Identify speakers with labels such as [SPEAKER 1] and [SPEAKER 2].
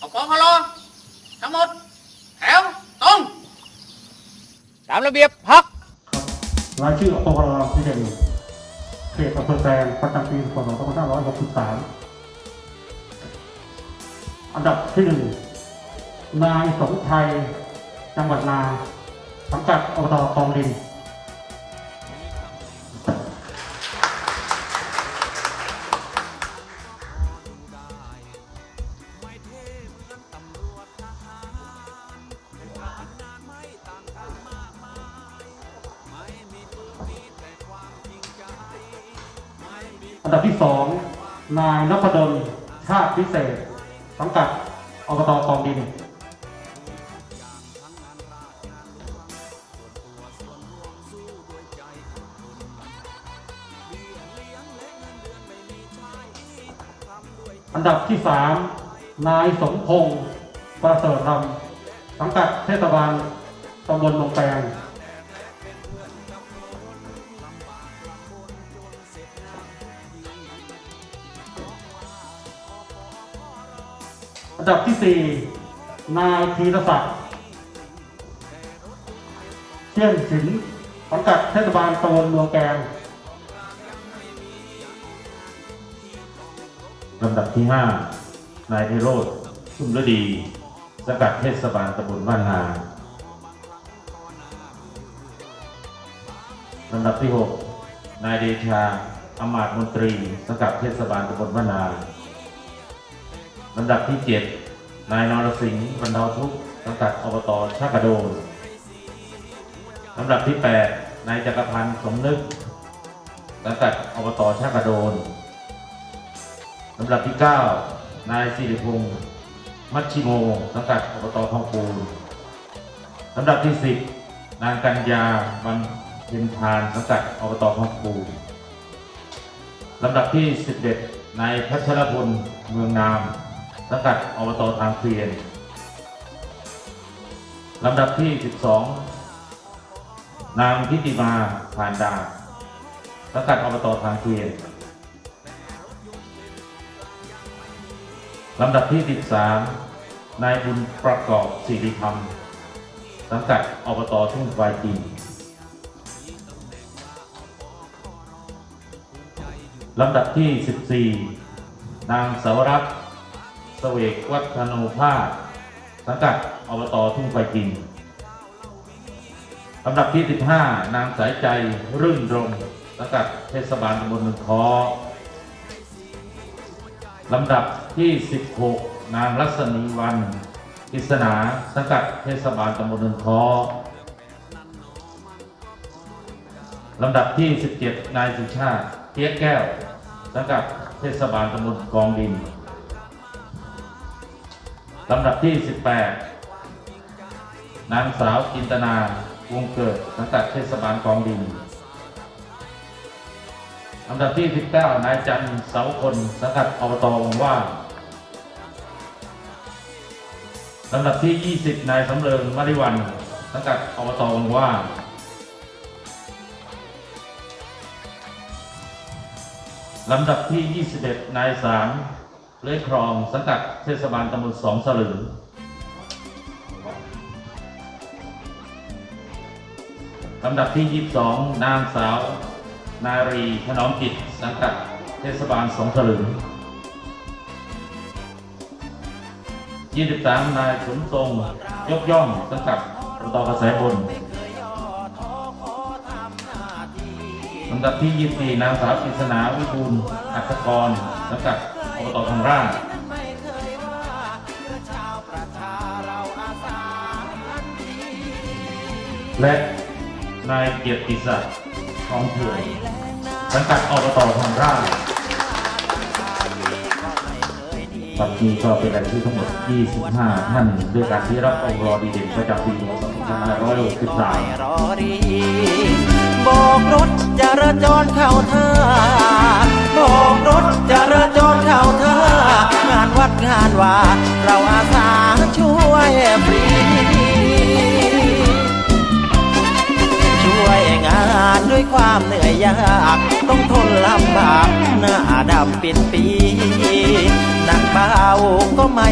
[SPEAKER 1] เอากองพลอทั้งหมด แถว ตรง
[SPEAKER 2] ตามระเบียบพัก
[SPEAKER 3] รายชื่ออปพลที่เด่นเขตอำเภอแกลงประจำปีพศ2563 อันดับที่หนึ่งนายสมชัยจังหวัดนาสังกัดอบตคลองดิน นดับที่สองนายนพดลชาติพิเศษ สังกัดอบตคลองดินอันดับที่สามนายสมพงศ์ประเสริฐธรรมสังกัดเทศบาลตำบลหนองแปง อันดับที่สี่นายธีรศักดิ์เชี่ยนศิลป์สังกัดเทศบาลตำบลเมืองแกง
[SPEAKER 4] ลำดับที่ 5 นายนิโรธชุ่มฤดีสกัดเทศบาลตำบลบ้านนาลำดับที่ 6 นายเดชาอมาตมนตรี สกัดเทศบาลตำบลบ้านนา ลำดับที่ 7 นายนรสิงห์บรรเทาทุกข์สกัดอบตชากระโดนลำดับที่ 8 นายจักรพันธ์สมนึกสังกัดอบตชากระโดนลำดับที่ 9 นายสิริพงษ์มัชชิโมสังกัดอบตทองปูนลำดับที่ 10 นางกัญญามันเพ็ญทานสังกัดอบตทองปูนลำดับที่ 11 นายพัชรพลเมืองนาม สังกัดอบตทางเพียนลำดับที่ 12 นางพิติมาผ่านดาสังกัดอบตทางเพียนลำดับที่ 13 นายบุญประกอบสิริธรรม สังกัดอบตทุ่งควายจีนลำดับที่ 14 นางสาวรัต น์เสวกวัฒโนภาสสังกัดอบตทุ่งควายจีนลำดับที่ 15 นางสายใจรื่นรมสังกัดเทศบาลตำบลเมืองคอลำดับที่ 16 นางรัศมีวันกฤษณาสังกัดเทศบาลตำบลเนินคอลำดับที่ 17 นายสุชาติเทียแก้ว สังกัดเทศบาลตำบลกองดิน ลำดับที่ 18 นางสาวจินตนาวงเกิดสังกัดเทศบาลกองดินลำดับที่ 19 นายจันทร์เสาคนสังกัดอบตวังว่าลำดับที่ 20 นายสำเริงมาริวันสังกัดอบตวังว่าลำดับที่ 21 นายสาม เลื้อยครองสังกัดเทศบาลตำบลสองสลึงลำดับที่ 22 นางสาว นารีถนอมจิตสังกัดเทศบาลสองสลึง 23 นายสมทรงยกย่องสังกัดอบตกระแสบนลำดับที่ 24 นางสาวกฤษณาวิบูลอัศกรสังกัด อบตทางราชและนายเกียรติศักดิ์ทองเถื่อนสังกัดอบตทางราชปัจจุบันก็เป็นรายชื่อทั้งหมด 25 ท่านด้วยการที่รับองค์รอดีเด่นประจำปี2563
[SPEAKER 5] รอรีโบกรถจราจรเข้าท่าโบกรถ ว่าเราอาสาช่วยฟรี ช่วยงานด้วยความเหนื่อยยาก ต้องทนลำบากหน้าดำเป็นปีหนักเบาก็ไม่